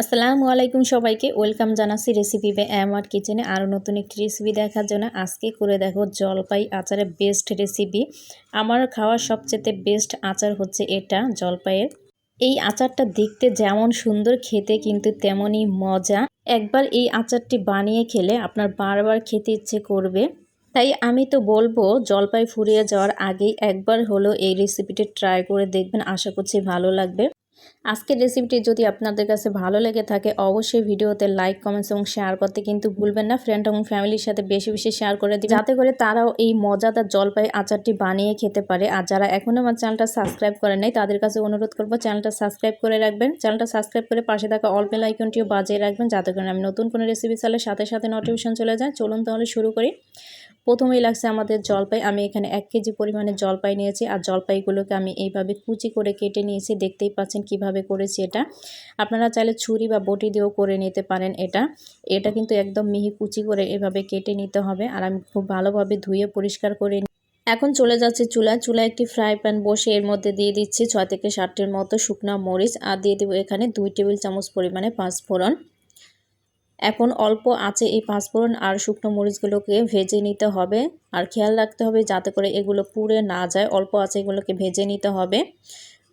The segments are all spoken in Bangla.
আসসালামু আলাইকুম সবাইকে। ওয়েলকাম জানাচ্ছি রেসিপি বে আমার কিচেনে আরও নতুন একটি রেসিপি দেখার জন্য আজকে করে দেখো জলপাই আচারের বেস্ট রেসিপি আমার খাওয়ার সবচেয়ে বেস্ট আচার হচ্ছে এটা, জলপাইয়ের। এই আচারটা দেখতে যেমন সুন্দর, খেতে কিন্তু তেমনই মজা। একবার এই আচারটি বানিয়ে খেলে আপনার বারবার খেতে ইচ্ছে করবে। তাই আমি তো বলব, জলপাই ফুরিয়ে যাওয়ার আগেই একবার হলো এই রেসিপিটি ট্রাই করে দেখবেন। আশা করছি ভালো লাগবে। আজকের রেসিপিটি যদি আপনাদের কাছে ভালো লেগে থাকে, অবশ্যই ভিডিওতে লাইক কমেন্টস এবং শেয়ার করতে কিন্তু ভুলবেন না। ফ্রেন্ড এবং ফ্যামিলির সাথে বেশি বেশি শেয়ার করে দিন যাতে করে তারাও এই মজাদার জলপাই আচারটি বানিয়ে খেতে পারে। আর যারা এখনও আমার চ্যানেলটা সাবস্ক্রাইব করে নেই, তাদের কাছে অনুরোধ করব চ্যানেলটা সাবস্ক্রাইব করে রাখবেন। চ্যানেলটা সাবস্ক্রাইব করে পাশে থাকা অল্প আইকনটিও বাজিয়ে রাখবেন, যাতে করে আমি নতুন কোনো রেসিপি চালে সাথে সাথে নোটিফিকেশন চলে যায়। চলুন তাহলে শুরু করি। প্রথমেই লাগছে আমাদের জলপাই। আমি এখানে এক কেজি পরিমাণে জলপাই নিয়েছি। আর জলপাইগুলোকে আমি এইভাবে কুচি করে কেটে নিয়েছি। দেখতেই পাচ্ছেন কীভাবে করেছি এটা। আপনারা চাইলে ছুরি বা বটি দিয়েও করে নিতে পারেন এটা। এটা কিন্তু একদম মিহি কুচি করে এভাবে কেটে নিতে হবে আর আমি খুব ভালোভাবে ধুয়ে পরিষ্কার করে এখন চলে যাচ্ছে চুলা চুলা একটি ফ্রাই প্যান বসে এর মধ্যে দিয়ে দিচ্ছি ছয় থেকে সাতটির মতো শুকনা মরিচ আর দিয়ে দেবো এখানে দুই টেবিল চামচ পরিমাণে পাঁচ ফোড়ন এখন অল্প আছে এই পাঁচফোড়ন আর শুকনো মরিচগুলোকে ভেজে নিতে হবে। আর খেয়াল রাখতে হবে যাতে করে এগুলো পুড়ে না যায়। অল্প আছে এগুলোকে ভেজে নিতে হবে।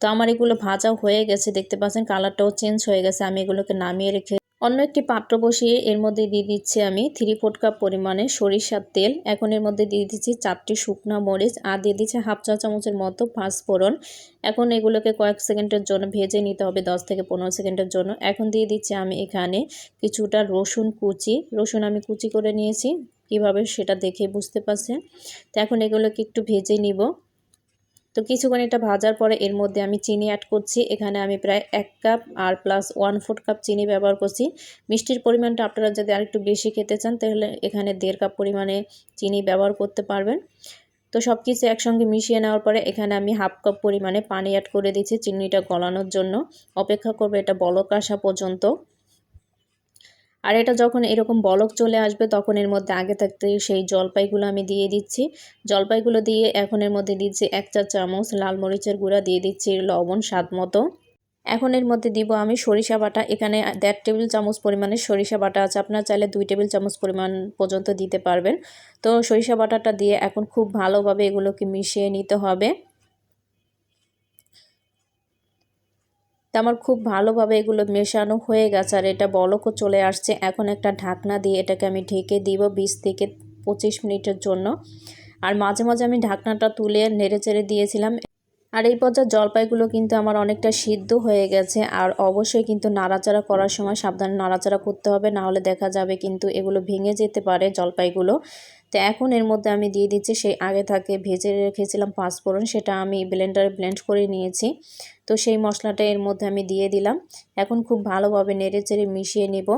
তো আমার এগুলো ভাজা হয়ে গেছে, দেখতে পাচ্ছেন কালারটাও চেঞ্জ হয়ে গেছে, আমি এগুলোকে নামিয়ে রেখে অন্য একটি পাত্র বসিয়ে এর মধ্যে দিয়ে দিচ্ছি আমি থ্রি ফোর কাপ পরিমাণে সরিষার তেল। এখন এর মধ্যে দিয়ে দিচ্ছি চারটি শুকনা মরিচ আর দিয়ে দিচ্ছি হাফ চা চামচের মতো পাঁচফোড়ন। এখন এগুলোকে কয়েক সেকেন্ডের জন্য ভেজে নিতে হবে, দশ থেকে পনেরো সেকেন্ডের জন্য। এখন দিয়ে দিচ্ছি আমি এখানে কিছুটা রসুন কুচি। রসুন আমি কুচি করে নিয়েছি, কীভাবে সেটা দেখে বুঝতে পারছেন? তো এখন এগুলোকে একটু ভেজে নিব। তো কিছুক্ষণ এটা ভাজার পরে এর মধ্যে আমি চিনি অ্যাড করছি। এখানে আমি প্রায় এক কাপ আর প্লাস ওয়ান ফোর কাপ চিনি ব্যবহার করছি। মিষ্টির পরিমাণটা আপনারা যদি আরেকটু বেশি খেতে চান, তাহলে এখানে দেড় কাপ পরিমাণে চিনি ব্যবহার করতে পারবেন। তো সব কিছু একসঙ্গে মিশিয়ে নেওয়ার পরে এখানে আমি হাফ কাপ পরিমাণে পানি অ্যাড করে দিচ্ছি চিনিটা গলানোর জন্য। অপেক্ষা করবে এটা বলক আসা পর্যন্ত। আর এটা যখন এরকম বলক চলে আসবে, তখন এর মধ্যে আগে থাকতে সেই জলপাইগুলো আমি দিয়ে দিচ্ছি। জলপাইগুলো দিয়ে এখন এর মধ্যে দিচ্ছি এক চা চামচ লাল মরিচের গুঁড়া, দিয়ে দিচ্ছি লবণ স্বাদ মতো। এখন এর মধ্যে দিব আমি সরিষা বাটা। এখানে দেড় টেবিল চামচ পরিমাণে সরিষা বাটা আছে। আপনার চাইলে দুই টেবিল চামচ পরিমাণ পর্যন্ত দিতে পারবেন। তো সরিষা বাটাটা দিয়ে এখন খুব ভালোভাবে এগুলোকে মিশিয়ে নিতে হবে। আমার খুব ভালোভাবে এগুলো মেশানো হয়ে গেছে আর এটা বলকও চলে আসছে। এখন একটা ঢাকনা দিয়ে এটাকে আমি ঢেকে দিব বিশ থেকে পঁচিশ মিনিটের জন্য। আর মাঝে মাঝে আমি ঢাকনাটা তুলে নেড়ে চেড়ে দিয়েছিলাম। আর এই পর্যায়ে জলপাইগুলো কিন্তু আমার অনেকটা সিদ্ধ হয়ে গেছে, আর অবশ্যই কিন্তু নাড়াচাড়া করার সময় সাবধানে নাড়াচাড়া করতে হবে, না হলে দেখা যাবে কিন্তু এগুলো ভেঙে যেতে পারে জলপাইগুলো। তো এখন এর মধ্যে আমি দিয়ে দিচ্ছি সেই আগে থাকে ভেজে রেখেছিলাম পাঁচফোড়ন, সেটা আমি ব্লেন্ডারে ব্লেন্ড করে নিয়েছি। তো সেই মশলাটা এর মধ্যে আমি দিয়ে দিলাম। এখন খুব ভালোভাবে নেড়ে চেড়ে মিশিয়ে নিব।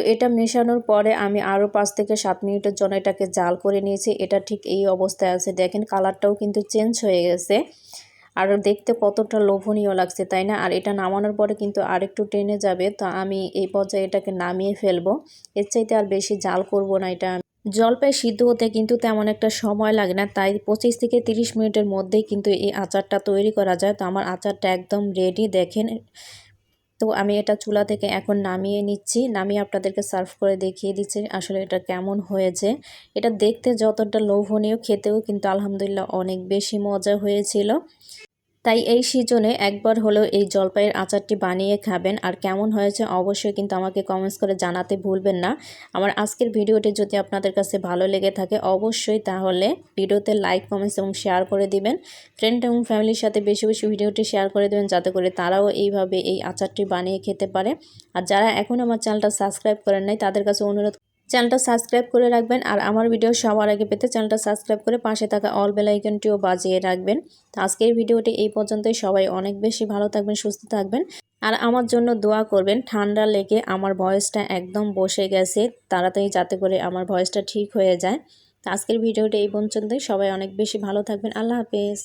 তো এটা মেশানোর পরে আমি আরও পাঁচ থেকে সাত মিনিটের জন্য এটাকে জাল করে নিয়েছি। এটা ঠিক এই অবস্থায় আছে। দেখেন কালারটাও কিন্তু চেঞ্জ হয়ে গেছে। আর দেখতে কতটা লোভনীয় লাগছে, তাই না? আর এটা নামানোর পরে কিন্তু আরেকটু টেনে যাবে, তো আমি এই পর্যায়ে এটাকে নামিয়ে ফেলব। এর চাইতে আর বেশি জাল করব না এটা জলপাই সিদ্ধ হতে কিন্তু তেমন একটা সময় লাগে না, তাই পঁচিশ থেকে তিরিশ মিনিটের মধ্যেই কিন্তু এই আচারটা তৈরি করা যায়। তো আমার আচারটা একদম রেডি দেখেন তো আমি এটা চুলা থেকে এখন নামিয়ে নিচ্ছি। নামিয়ে আপনাদেরকে সার্ভ করে দেখিয়ে দিচ্ছি আসলে এটা কেমন হয়েছে। এটা দেখতে যতটা লোভনীয়, খেতেও কিন্তু আলহামদুলিল্লাহ অনেক বেশি মজা হয়েছিল। তাই এই সিজনে একবার হলেও এই জলপাইয়ের আচারটি বানিয়ে খাবেন। আর কেমন হয়েছে অবশ্যই কিন্তু আমাকে কমেন্টস করে জানাতে ভুলবেন না। আমার আজকের ভিডিওটি যদি আপনাদের কাছে ভালো লেগে থাকে অবশ্যই তাহলে ভিডিওতে লাইক কমেন্টস এবং শেয়ার করে দিবেন। ফ্রেন্ড এবং ফ্যামিলির সাথে বেশি বেশি ভিডিওটি শেয়ার করে দেবেন যাতে করে তারাও এইভাবে এই আচারটি বানিয়ে খেতে পারে। আর যারা এখন আমার চ্যানেলটা সাবস্ক্রাইব করেন নাই তাদের কাছে অনুরোধ চ্যানেলটা সাবস্ক্রাইব করে রাখবেন আর আমার ভিডিও সবার আগে পেতে চ্যানেলটা সাবস্ক্রাইব করে পাশে থাকা অল বেলাইকনটিও বাজিয়ে রাখবেন। তো আজকের ভিডিওটি এই পর্যন্তই। সবাই অনেক বেশি ভালো থাকবেন, সুস্থ থাকবেন। আর আমার জন্য দোয়া করবেন, ঠান্ডা লেগে আমার ভয়েসটা একদম বসে গেছে, তাড়াতাড়ি যাতে করে আমার ভয়েসটা ঠিক হয়ে যায়। তো আজকের ভিডিওটি এই পর্যন্তই। সবাই অনেক বেশি ভালো থাকবেন। আল্লাহ হাফেজ।